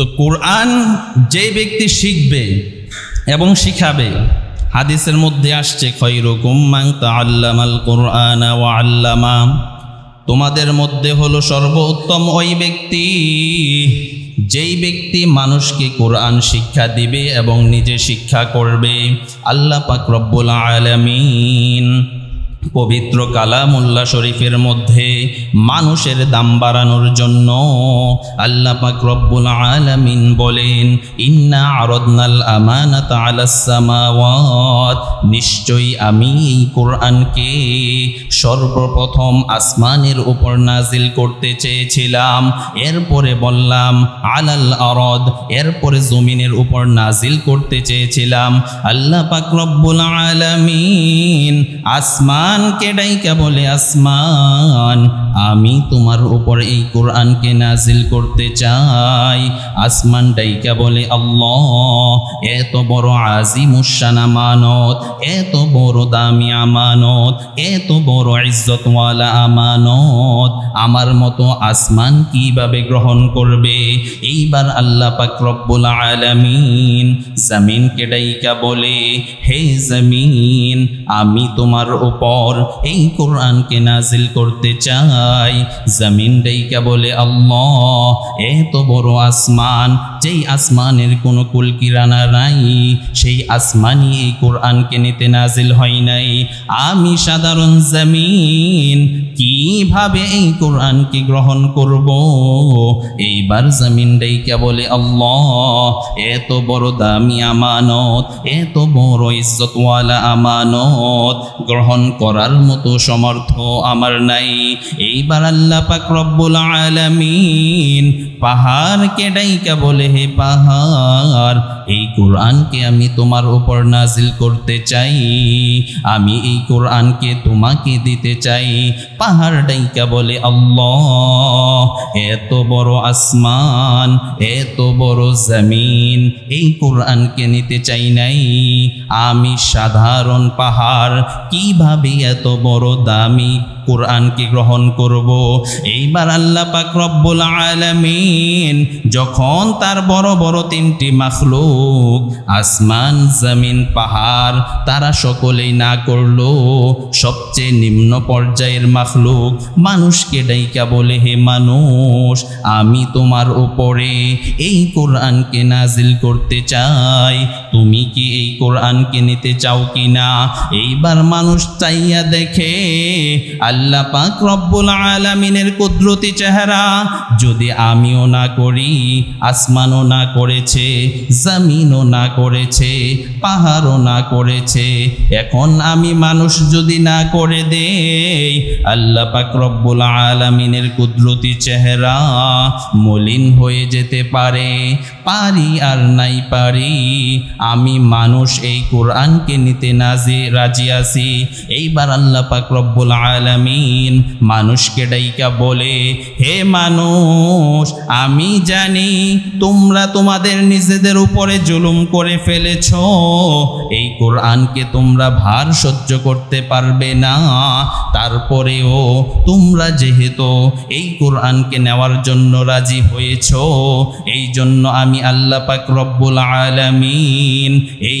তো কোরআন যে ব্যক্তি শিখবে এবং শিখাবে, হাদিসের মধ্যে আসছে, খৈরকুম মান তাআল্লামাল কোরআন তোমাদের মধ্যে হলো সর্বোত্তম ওই ব্যক্তি, যেই ব্যক্তি মানুষকে কোরআন শিক্ষা দিবে এবং নিজে শিক্ষা করবে। আল্লাহ পাক রব্বুল আলামিন পবিত্র কালামুল্লাহ শরীফের মধ্যে মানুষের দাম বাড়ানোর জন্য আল্লাহ পাক রব্বুল আলামিন বলেন, ইন্না আরদনাল আমানাত আলাস নিশ্চয়ই আমি এই কোরআনকে সর্বপ্রথম আসমানের উপর নাজিল করতে চেয়েছিলাম। এরপরে বললাম, আলাল আরদ। এরপরে জমিনের উপর নাজিল করতে চেয়েছিলাম। আল্লাহ পাক রব্বুল আলামিন আসমানকে ডাইকা বলে, আসমান, আমি তোমার উপর এই কোরআনকে নাজিল করতে চাই। আসমান ডাইকা বলে, আল্লাহ, এত বড় আজিমুসান আমানত, এত বড় দামি আমানত, এত বড় ইজ্জতওয়ালা আমানত, আমার মতো আসমান কীভাবে গ্রহণ করবে? এইবার আল্লাহ পাক রব্বুল আলামিন জমিনকে ডাইকা বলে, হে জমিন, আমি তোমার উপর এই কোরআনকে নাজিল করতে চাই। জমিন ডাইকা বলে, আল্লাহ, এত বড় আসমান, যেই আসমানের কোনো কুলকিরানা নাই? সেই আসমানই এই কোরআনকে নিতে নাজিল হয় নাই। আমি সাধারণ জমিন কীভাবে এই কোরআনকে গ্রহণ করব? এইবার জমিন ডাইকা বলে, আল্লাহ, এত বড় দামি আমানত, এত বড় ইজ্জতওয়ালা আমানত গ্রহণ করার মতো সমর্থ আমার নাই। এইবার আল্লাহ পাক রব্বুল আলামিন পাহাড়কে ডাইকা বলে, হে পাহাড়, এই কোরআনকে আমি তোমার উপর নাজিল করতে চাই। আমি এই কোরআনকে তোমাকে দিতে চাই। পাহাড় ডাইকা বলে, আল্লাহ, এত বড় আসমান, এত বড় জমিন, এই কোরআনকে নিতে চাই নাই। আমি সাধারণ পাহাড়, কীভাবে এত বড় দামি কোরআনকে গ্রহণ করব? এইবার আল্লাহ পাক রব্বুল আলামিন যখন তার বড় বড় তিনটি মাখলুক, আসমান, জমিন, পাহাড়, তারা সকলেই না করল, সবচেয়ে নিম্ন পর্যায়ের মাখলুক মানুষকে ডাইকা বলে, হে মানুষ, আমি তোমার উপরে এই কোরআনকে নাজিল করতে চাই। তুমি কি এই কোরআনকে নিতে চাও কি না এইবার মানুষ চাইয়া দেখে, আল্লাহ পাক রব্বুল আলামিনের কুদরতি চেহারা যদি আমিও না করি, আসমানও না করেছে, জামিনও না করেছে, পাহাড়ও না করেছে, এখন আমি মানুষ যদি না করে দেই, আল্লাহ পাক রব্বুল আলামিনের কুদরতি চেহারা মলিন হয়ে যেতে পারে, পারি আর নাই পারি, আমি মানুষ এই কোরআনকে নিতে নাজে, রাজি আছি। এইবার আল্লাহ পাক রব্বুল আলামিন মানুষকে ডাইকা বলে, হে মানুষ, আমি জানি তোমরা তোমাদের নিজেদের উপরে জুলুম করে ফেলেছ। এই কোরআনকে তোমরা ভার সহ্য করতে পারবে না। তারপরেও তোমরা যেহেতু এই কোরআনকে নেওয়ার জন্য রাজি হয়েছ এই জন্য আমি আল্লাহ পাক রব্বুল আলামিন এই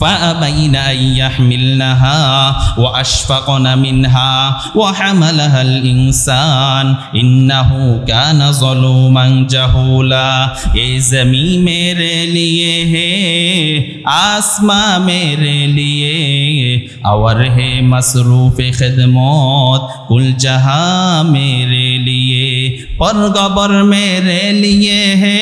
فأبين أن يحملنها وأشفقن منها وحملها الإنسان إنه كان ظلوما جهولا ये जमी मेरे लिए है आसमां मेरे लिए और है मसरूफ खिदमत कुल जहां मेरे लिए पर गबर मेरे लिए है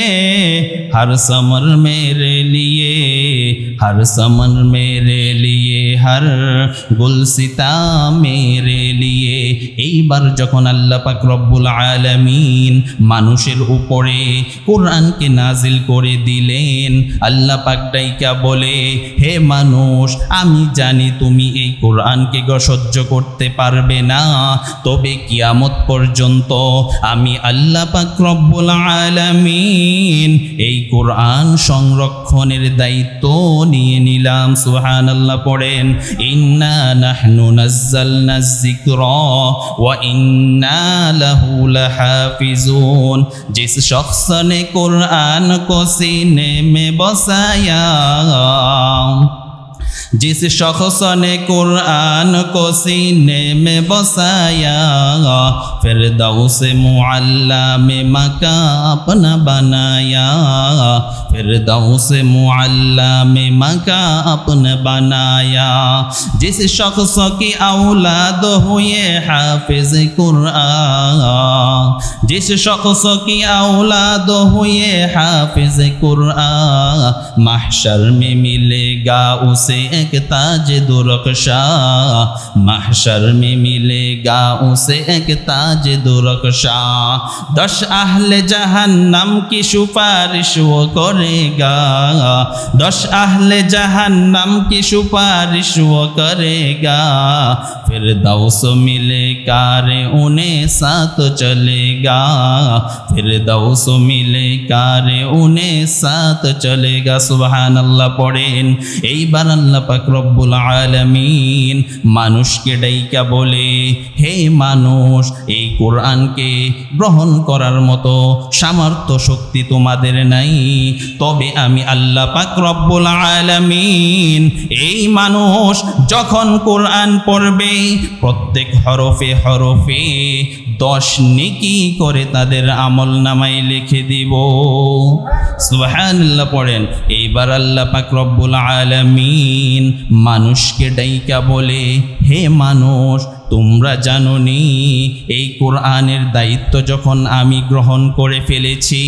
हर समर मेरे लिए हर समर मेरे लिए हर गुलसिता मेरे लिए এইবার যখন আল্লাহ পাক রব্বুল আলামিন মানুষের উপরে কোরআনকে নাজিল করে দিলেন আল্লাহ পাক ডাইকা বলে হে মানুষ আমি জানি তুমি এই কোরআনকে গ সহ্য করতে পারবে না তবে কিয়ামত পর্যন্ত আমি আল্লাহ পাক রব্বুল আলামিন এই কোরআন সংরক্ষণের দায়িত্ব নিয়ে নিলাম সুবহানাল্লাহ পড়েন ইন্না নাহনু নাজ্জালনা যিকরা ওয়া ইন্না লাহু লাহাফিজুন जिस शख्स ने कुरान को सीने में बसाया जिस शख्स ने कुरान को सीने में बसाया फिर दऊ से मुअल्ला में मका अपना बनाया फिर दऊ से मुअल्ला में मका अपना बनाया। जिस शख्स की औलाद हुए हाफिज कुरान। जिस शख्स की औलाद हुए हाफिज कुरान। महशर में मिलेगा उसे एक ताज दुरकशा महशर में मिलेगा उसे एक ताज दुरकशा दस अहले जहन्नम की सिफारिश वो करेगा दस अहले जहन्नम की सिफारिश वो करेगा फिर दौस मिलेगा रे उन्हें साथ चलेगा फिर दौस मिलेगा रे उन्हें साथ चलेगा সুবহান আল্লাহ পড়েন এইবার আল্লাহ পাক রব্বুল আলামিন মানুষকে ডাইকা বলে, হে মানুষ, এই কোরআনকে গ্রহণ করার মতো সামর্থ্য শক্তি তোমাদের নাই। তবে আমি আল্লাহ পাক রব্বুল আলামিন এই মানুষ যখন কোরআন পড়বে, প্রত্যেক হরফে হরফে দশ নেকি করে তাদের আমল নামাই লিখে দিব। সুবহানাল্লাহ পড়েন। এইবার আল্লাহ পাক রব্বুল আলামিন মানুষকে ডাইকা বলে হে মানুষ তোমরা জানো নি এই কোরআনের দায়িত্ব যখন আমি গ্রহণ করে ফেলেছি,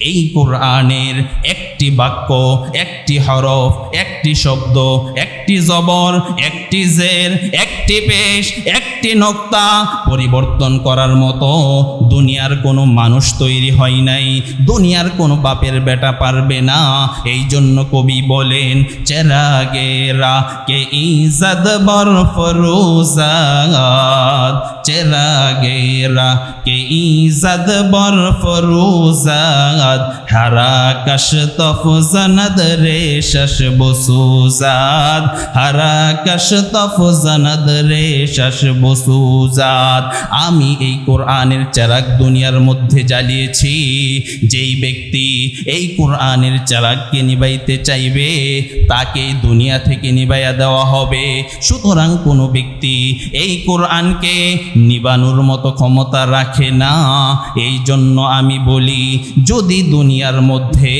এই কোরআনের একটি বাক্য, একটি হরফ, একটি শব্দ, একটি জবর, একটি জের, একটি পেশ, একটি নোক্তা পরিবর্তন করার মতো দুনিয়ার কোনো মানুষ তৈরি হয় নাই, দুনিয়ার কোনো বাপের বেটা পারবে না। এই জন্য কবি বলেন, চেরাগেরা কে ইজাদ বর ফরুজাদ চেরাগেরা ইজাদ বর ফরুজাদ হারা কশ তফজনদ রে শশ বসুজাদ হারা কশ তফজনদ রে শশ বসুজাদ আমি এই কোরআনের চারাক দুনিয়ার মধ্যে জ্বালিয়েছি, যেই ব্যক্তি এই কোরআনের চারাককে নিবাইতে চাইবে, তাকে দুনিয়া থেকে নিবাইয়া দেওয়া হবে। সুতরাং কোনো ব্যক্তি এই কোরআনকে নিবানোর মতো ক্ষমতা রাখে না। এই জন্য আমি বলি, যদি দুনিয়ার মধ্যে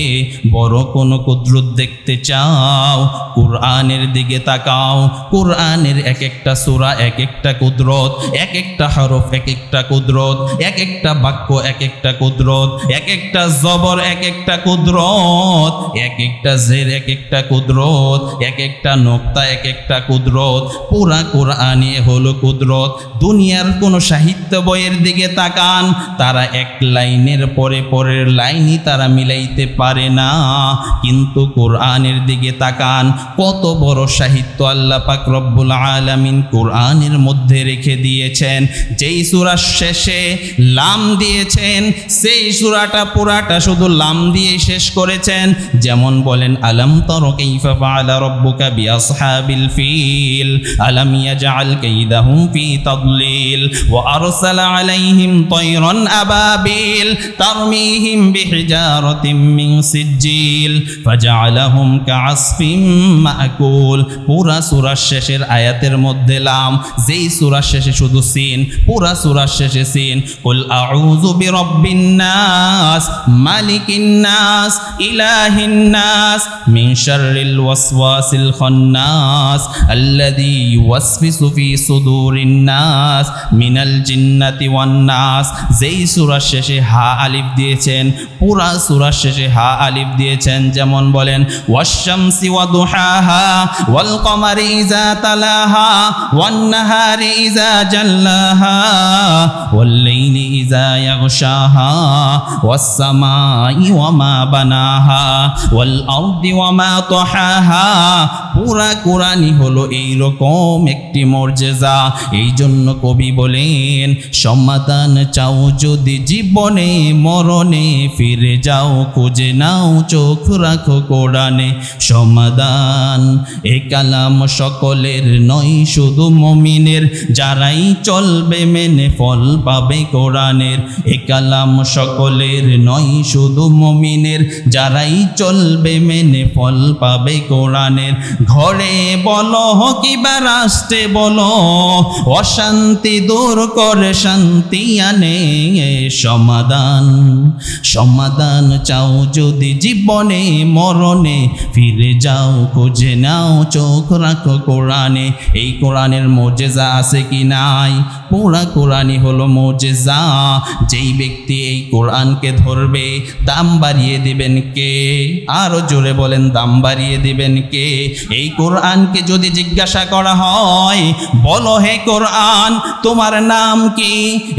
বড় কোনো কুদরত দেখতে চাও, কোরআনের দিকে তাকাও। কোরআনের এক একটা সূরা এক একটা কুদরত এক একটা হরফ এক একটা কুদরত এক একটা বাক্য এক একটা কুদরত এক একটা জবর এক একটা কুদরত এক একটা জের এক একটা কুদরত এক একটা নোক্তা এক একটা কুদরত। পুরা কোরআনে হলো কুদরত। দুনিয়ার কোনো সাহিত্য বইয়ের দিকে তাকান। তারা এক লাইনের পরে পরের লাইনই তারা মিলাইতে পারে না। কিন্তু কোরআনের দিকে তাকান, কত বড় সাহিত্য আল্লাহ পাক রব্বুল আলামিন কোরআনের মধ্যে রেখে দিয়েছেন। যেই সূরার শেষে লাম দিয়েছেন, সেই সূরাটা পুরাটা শুধু লাম দিয়ে শেষ করেছেন। যেমন বলেন, আলম তর কাইফা ফাআলা রাব্বুকা বিআসহাবিল ফিল? আলম ইয়াজআল কাইদাহুম ফি তাদলিল? ওয়া আরসালা আলাইহিম তায়রান আবাবিল তারমিহিম বিহিজারাতিম মিন সিজ্জিল ফাজআলাহুম কাআসফিম মাকুল পুরা সূরার শেষের আয়াতের মধ্যে লাম যেই সূরার শেষে শুধু সিন পুরা সূরার শেষে সিন কুল আউযু বিরাব্বিন নাস মালিকিন নাস ইলাহিন নাস মিন শাররিল ওয়াসওয়াসিল খান্নাস আল্লাযী ইউওয়াসওয়িসু ফি সুদুরিন নাস মিনাল জিন্নাতি ওয়ান নাস যেই সূরার শেষে হা আলিফ দিয়েছেন, পুরা সূরার শেষে হা আলিফ দিয়েছেন, যেমন বলেন, ওয়াশ-শামসি ওয়া দুহাহা ওয়াল কমারি ইযা তালাহা ওয়ান নাহারি ইযা জাল্লাহা ওয়াল লাইলি ইযা ইয়াগশাহা ওয়াস সামাই ওয়া মা বানাহা ওয়াল আরদি ওয়া মা তাহাহা। পুরা কোরআনই হলো এই রকম একটি মর্যাদা। এই জন্য কবি বলেন, সমাধান চাও যদি জীবনে, মরণে ফিরে যাও, খুঁজে নাও, চোখ রাখো কোরআনে। সমাধান, এ কালাম সকলের নয়, শুধু মমিনের। যারাই চলবে মেনে ফল পাবে কোরআনের। এ কালাম সকলের নয়, শুধু মমিনের। যারাই চলবে মেনে ফল পাবে কোরআনের। ঘরে বলো কিবা রাষ্ট্রে বলো, অশান্তি দূর করে শান্তি আনে সমাধান। সমাধান চাও যদি জীবনে, মরণে, ফিরে যাও, খুঁজে নাও, চোখ রাখো কোরআনে। এই কোরআনের মজেজা আছে কি নাই? পুরা কোরআনই হলো মজেজা। যেই ব্যক্তি এই কোরআনকে ধরবে, দাম বাড়িয়ে দিবেন কে? আরও জোরে বলেন, দাম বাড়িয়ে দিবেন কে? এই কোরআনকে যদি জিজ্ঞাসা করা হয়, বলো হে কোরআন তোমার নাম কি?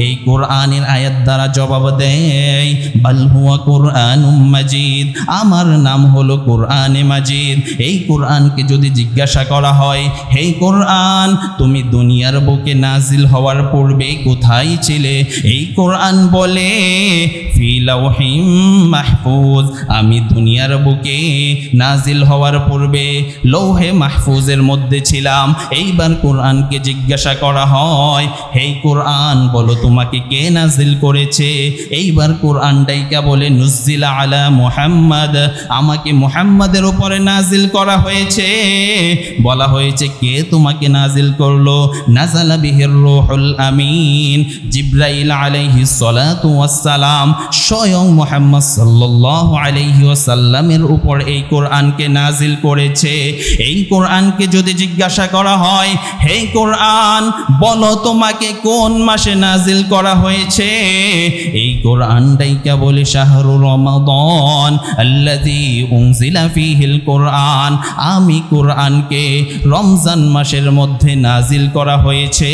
এই কোরআনের আয়াত দ্বারা জবাব দেয়, বাল হুয়া কোরআন মাজিদ। আমার নাম হলো কোরআনে মাজিদ। এই কোরআনকে যদি জিজ্ঞাসা করা হয়, হে কোরআন, তুমি দুনিয়ার বুকে নাজিল হওয়ার পূর্বে কোথায় ছিলে? এই কোরআন বলে ফিলাউহিম মাহফুজ, আমি দুনিয়ার বুকে নাজিল হওয়ার পূর্বে লৌহে মাহফুজের মধ্যে ছিলাম। এইবার কোরআনকে জিজ্ঞাসা করা হয় হে কোরআন, বলো তোমাকে কে নাজিল করেছে? এইবার কোরআন ডাইকা বলে নুজিলা আলা মুহাম্মদ। আমাকে মুহাম্মাদের উপরে নাজিল করা হয়েছে। বলা হয়েছে, কে তোমাকে নাজিল করল? নাজালা বিহির রুহুল আমিন। জিব্রাইল আলাইহি সালাতু ওয়াসসালাম স্বয়ং মুহাম্মদ সাল্লাল্লাহু আলাইহি ওয়াসাল্লামের উপর এই কোরআনকে নাজিল করেছে। এই কোরআনকে যদি জিজ্ঞাসা করা হয়, হে কোরআন, বলো তোমাকে কোন মাসে নাজিল করা হয়েছে? এই কোরআনটাই বলে শাহরু রমাদন আল্লাযী উনজিলা ফীহিল কোরআন। আমি কোরআনকে রমজান মাসের মধ্যে নাজিল করা হয়েছে।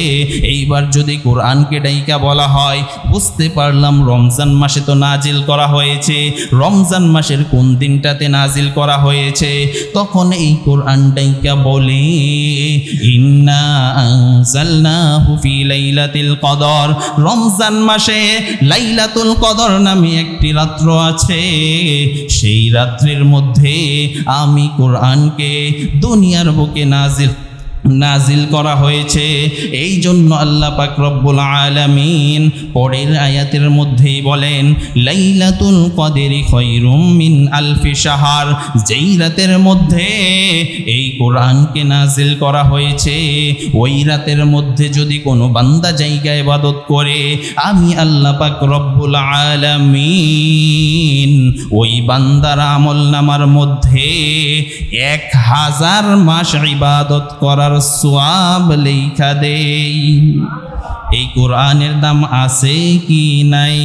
এইবার যদি কোরআনকে ডাইকা বলা হয়, বুঝতে পারলাম রমজান মাসে তো নাজিল করা হয়েছে। রমজান মাসের কোন দিনটাতে নাজিল করা হয়েছে? তখন এই কোরআন ডাইকা বলে, ইন্না আনজালনাহু ফি লাইলাতিল কদর। রমজান মাসে লাইলাতুল কদর নামে একটি রাত্র আছে। সেই রাত্রির মধ্যে আমি কোরআনকে দুনিয়ার বুকে নাজিল নাজিল করা হয়েছে। এই জন্য আল্লাহ পাক রব্বুল আলামিন পরের আয়াতের মধ্যেই বলেন, লাইলাতুল কদরি খৈরুম মিন আলফি শাহার। যেই রাতের মধ্যে এই কোরআনকে নাজিল করা হয়েছে, ওই রাতের মধ্যে যদি কোনো বান্দা জায়গায় ইবাদত করে, আমি আল্লাহ পাক রব্বুল আলামিন ওই বান্দার আমল নামার মধ্যে এক হাজার মাস ইবাদত করার সোয়াব লেখা দেই এই কোরআনের দাম আছে কি নাই?